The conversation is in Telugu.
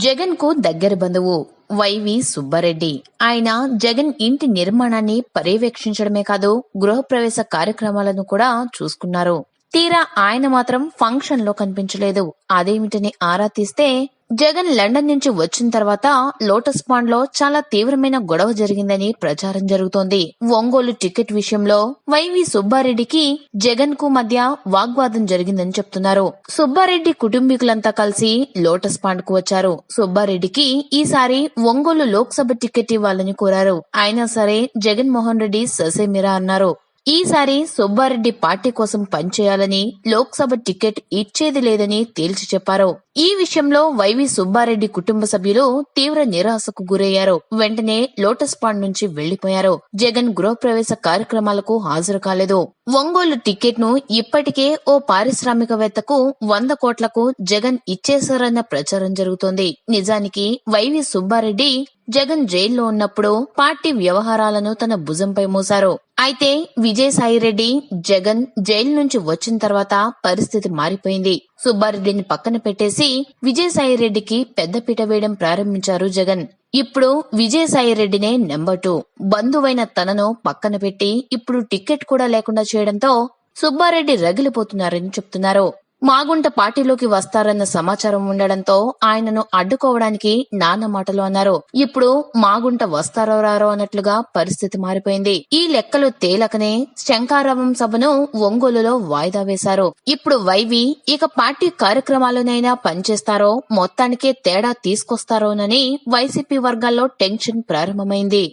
జగన్కు దగ్గర బంధువు వైవి సుబ్బారెడ్డి. ఆయన జగన్ ఇంటి నిర్మాణాన్ని పర్యవేక్షించడమే కాదు గృహప్రవేశ కార్యక్రమాలను కూడా చూసుకున్నారు. తీరా ఆయన మాత్రం ఫంక్షన్లో కనిపించలేదు. అదేమిటని ఆరా తీస్తే జగన్ లండన్ నుంచి వచ్చిన తర్వాత లోటస్ పాండ్లో చాలా తీవ్రమైన గొడవ జరిగిందని ప్రచారం జరుగుతోంది. ఒంగోలు టికెట్ విషయంలో వైవి సుబ్బారెడ్డికి జగన్కు మధ్య వాగ్వాదం జరిగిందని చెప్తున్నారు. సుబ్బారెడ్డి కుటుంబీకులంతా కలిసి లోటస్ పాండ్కు వచ్చారు. సుబ్బారెడ్డికి ఈసారి ఒంగోలు లోక్సభ టికెట్ ఇవ్వాలని కోరారు. అయినా సరే జగన్ మోహన్ రెడ్డి ససేమిరా అన్నారు. ఈసారి సుబ్బారెడ్డి పార్టీ కోసం పనిచేయాలని లోక్సభ టికెట్ ఇచ్చేది లేదని తేల్చి చెప్పారు. ఈ విషయంలో వైవి సుబ్బారెడ్డి కుటుంబ సభ్యులు తీవ్ర నిరాశకు గురయ్యారు. వెంటనే లోటస్ పాండ్ నుంచి వెళ్ళిపోయారు. జగన్ గృహప్రవేశ కార్యక్రమాలకు హాజరు కాలేదు. ఒంగోలు టికెట్ను ఇప్పటికే ఓ పారిశ్రామికవేత్తకు వంద కోట్లకు జగన్ ఇచ్చేశారన్న ప్రచారం జరుగుతోంది. నిజానికి వైవి సుబ్బారెడ్డి జగన్ జైల్లో ఉన్నప్పుడు పార్టీ వ్యవహారాలను తన భుజంపై మోశారు. అయితే విజయసాయిరెడ్డి జగన్ జైలు నుంచి వచ్చిన తర్వాత పరిస్థితి మారిపోయింది. సుబ్బారెడ్డిని పక్కన పెట్టేసి విజయసాయిరెడ్డికి పెద్దపీట వేయడం ప్రారంభించారు జగన్. ఇప్పుడు విజయసాయిరెడ్డినే నెంబర్ టూ. బంధువైన తనను పక్కన పెట్టి ఇప్పుడు టికెట్ కూడా లేకుండా చేయడంతో సుబ్బారెడ్డి రగిలిపోతున్నారని చెప్తున్నారు. మాగుంట పార్టీలోకి వస్తారన్న సమాచారం ఉండడంతో ఆయనను అడ్డుకోవడానికి నాన్న మాటలు అన్నారు. ఇప్పుడు మాగుంట వస్తారో రారో అన్నట్లుగా పరిస్థితి మారిపోయింది. ఈ లెక్కలు తేలకనే శంకారావం సభను ఒంగోలులో వాయిదా వేశారు. ఇప్పుడు వైవి ఇక పార్టీ కార్యక్రమాలనైనా పనిచేస్తారో మొత్తానికే తేడా తీసుకొస్తారోనని వైసీపీ వర్గాల్లో టెన్షన్ ప్రారంభమైంది.